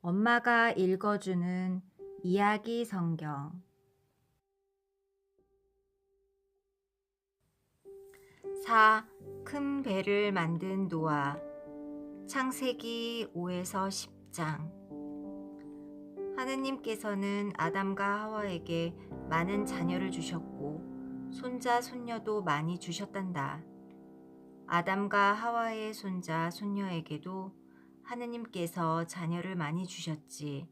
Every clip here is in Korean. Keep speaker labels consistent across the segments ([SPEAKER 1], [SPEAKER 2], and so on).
[SPEAKER 1] 엄마가 읽어주는 이야기 성경. 사, 큰 배를 만든 노아. 창세기 5에서 10장. 하느님께서는 아담과 하와에게 많은 자녀를 주셨고, 손자, 손녀도 많이 주셨단다. 아담과 하와의 손자, 손녀에게도 하느님께서 자녀를 많이 주셨지.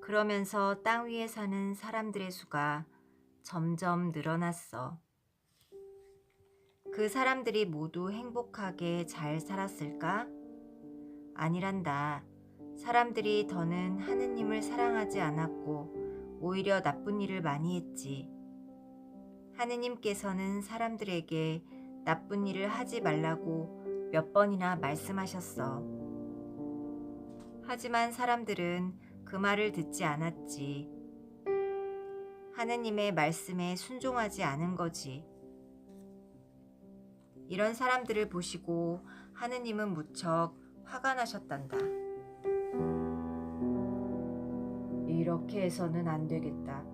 [SPEAKER 1] 그러면서 땅 위에 사는 사람들의 수가 점점 늘어났어. 그 사람들이 모두 행복하게 잘 살았을까? 아니란다. 사람들이 더는 하느님을 사랑하지 않았고 오히려 나쁜 일을 많이 했지. 하느님께서는 사람들에게 나쁜 일을 하지 말라고 몇 번이나 말씀하셨어. 하지만 사람들은 그 말을 듣지 않았지. 하느님의 말씀에 순종하지 않은 거지. 이런 사람들을 보시고 하느님은 무척 화가 나셨단다. 이렇게 해서는 안 되겠다.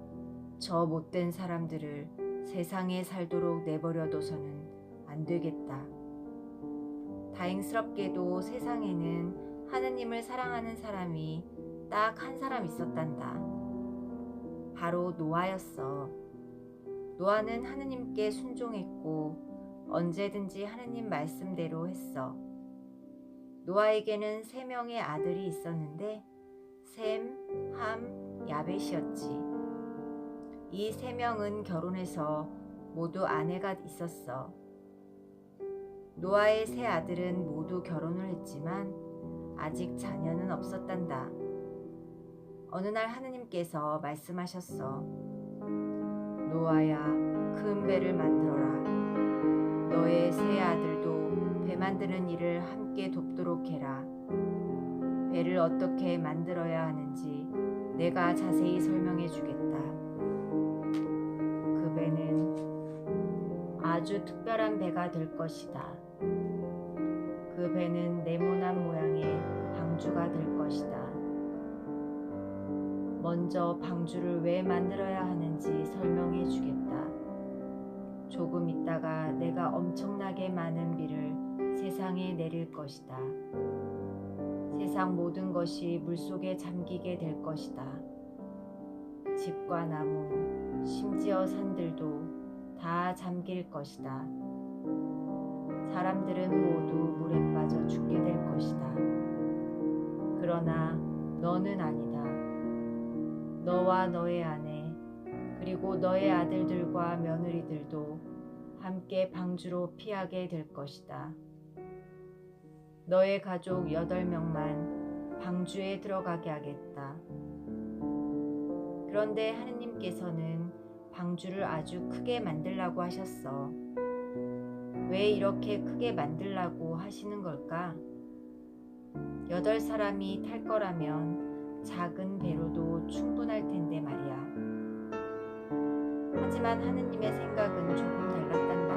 [SPEAKER 1] 저 못된 사람들을 세상에 살도록 내버려둬서는 안 되겠다. 다행스럽게도 세상에는 하느님을 사랑하는 사람이 딱 한 사람 있었단다. 바로 노아였어. 노아는 하느님께 순종했고 언제든지 하느님 말씀대로 했어. 노아에게는 세 명의 아들이 있었는데 셈, 함, 야벳이었지. 이 세 명은 결혼해서 모두 아내가 있었어. 노아의 세 아들은 모두 결혼을 했지만 아직 자녀는 없었단다. 어느 날 하느님께서 말씀하셨어. 노아야, 큰 배를 만들어라. 너의 세 아들도 배 만드는 일을 함께 돕도록 해라. 배를 어떻게 만들어야 하는지 내가 자세히 설명해 주겠다. 그 배는 아주 특별한 배가 될 것이다. 그 배는 네모난 모양의 방주가 될 것이다. 먼저 방주를 왜 만들어야 하는지 설명해 주겠다. 조금 있다가 내가 엄청나게 많은 비를 세상에 내릴 것이다. 세상 모든 것이 물속에 잠기게 될 것이다. 집과 나무, 심지어 산들도 다 잠길 것이다. 사람들은 모두 물에 빠져 죽게 될 것이다. 그러나 너는 아니다. 너와 너의 아내, 그리고 너의 아들들과 며느리들도 함께 방주로 피하게 될 것이다. 너의 가족 여덟 명만 방주에 들어가게 하겠다. 그런데 하느님께서는 방주를 아주 크게 만들라고 하셨어. 왜 이렇게 크게 만들라고 하시는 걸까? 여덟 사람이 탈 거라면 작은 배로도 충분할 텐데 말이야. 하지만 하느님의 생각은 조금 달랐단다.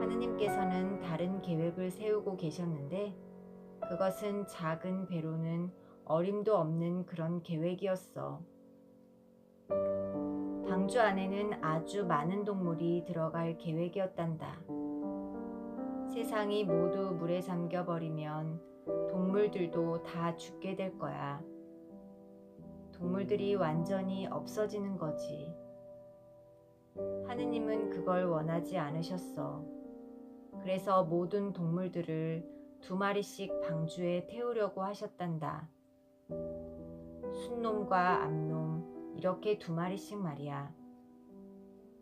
[SPEAKER 1] 하느님께서는 다른 계획을 세우고 계셨는데 그것은 작은 배로는 어림도 없는 그런 계획이었어. 방주 안에는 아주 많은 동물이 들어갈 계획이었단다. 세상이 모두 물에 잠겨버리면 동물들도 다 죽게 될 거야. 동물들이 완전히 없어지는 거지. 하느님은 그걸 원하지 않으셨어. 그래서 모든 동물들을 두 마리씩 방주에 태우려고 하셨단다. 순놈과 암놈, 이렇게 두 마리씩 말이야.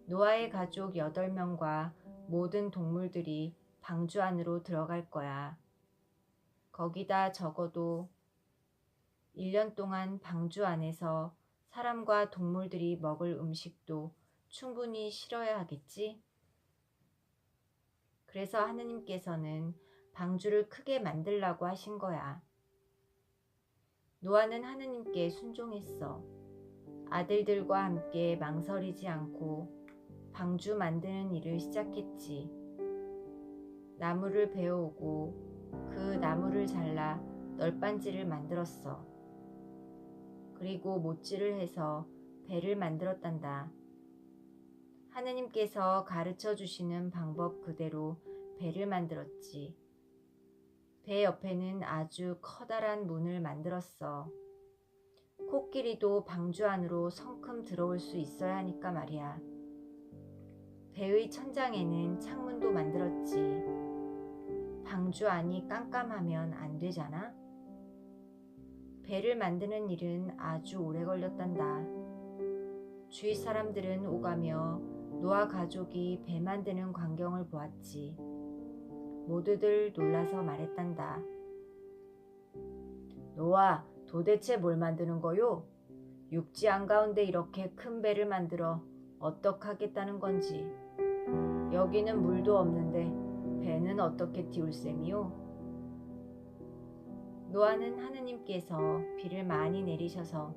[SPEAKER 1] 노아의 가족 여덟 명과 모든 동물들이 방주 안으로 들어갈 거야. 거기다 적어도 1년 동안 방주 안에서 사람과 동물들이 먹을 음식도 충분히 실어야 하겠지? 그래서 하느님께서는 방주를 크게 만들라고 하신 거야. 노아는 하느님께 순종했어. 아들들과 함께 망설이지 않고 방주 만드는 일을 시작했지. 나무를 베어오고 그 나무를 잘라 널빤지를 만들었어. 그리고 못질을 해서 배를 만들었단다. 하느님께서 가르쳐 주시는 방법 그대로 배를 만들었지. 배 옆에는 아주 커다란 문을 만들었어. 코끼리도 방주 안으로 성큼 들어올 수 있어야 하니까 말이야. 배의 천장에는 창문도 만들었지. 방주 안이 깜깜하면 안 되잖아? 배를 만드는 일은 아주 오래 걸렸단다. 주위 사람들은 오가며 노아 가족이 배 만드는 광경을 보았지. 모두들 놀라서 말했단다. 노아, 도대체 뭘 만드는 거요? 육지 한가운데 이렇게 큰 배를 만들어 어떡하겠다는 건지. 여기는 물도 없는데 배는 어떻게 띄울 셈이요? 노아는 하느님께서 비를 많이 내리셔서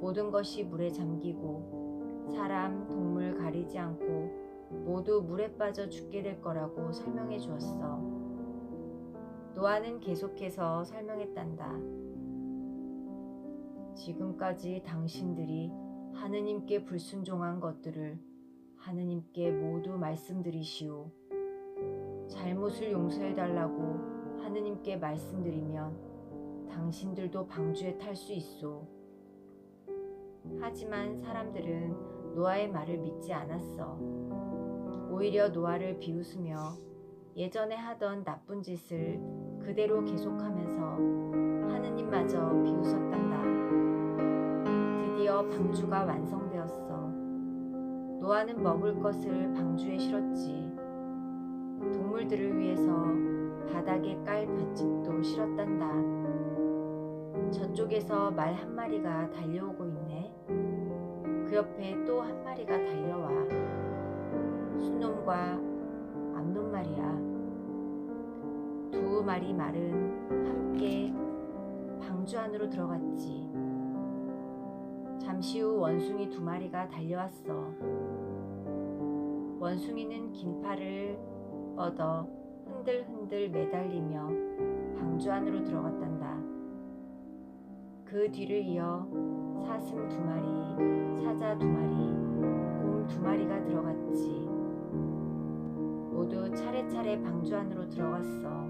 [SPEAKER 1] 모든 것이 물에 잠기고 사람, 동물 가리지 않고 모두 물에 빠져 죽게 될 거라고 설명해 주었어. 노아는 계속해서 설명했단다. 지금까지 당신들이 하느님께 불순종한 것들을 하느님께 모두 말씀드리시오. 잘못을 용서해 달라고 하느님께 말씀드리면 당신들도 방주에 탈 수 있소. 하지만 사람들은 노아의 말을 믿지 않았어. 오히려 노아를 비웃으며 예전에 하던 나쁜 짓을 그대로 계속하면서 하느님마저. 방주가 완성되었어. 노아는 먹을 것을 방주에 실었지. 동물들을 위해서 바닥에 깔 볏짚도 실었단다. 저쪽에서 말 한 마리가 달려오고 있네. 그 옆에 또 한 마리가 달려와. 순놈과 암놈 말이야. 두 마리 말은 함께 방주 안으로 들어갔지. 잠시 후 원숭이 두 마리가 달려왔어. 원숭이는 긴 팔을 뻗어 흔들흔들 매달리며 방주 안으로 들어갔단다. 그 뒤를 이어 사슴 두 마리, 사자 두 마리, 곰 두 마리가 들어갔지. 모두 차례차례 방주 안으로 들어갔어.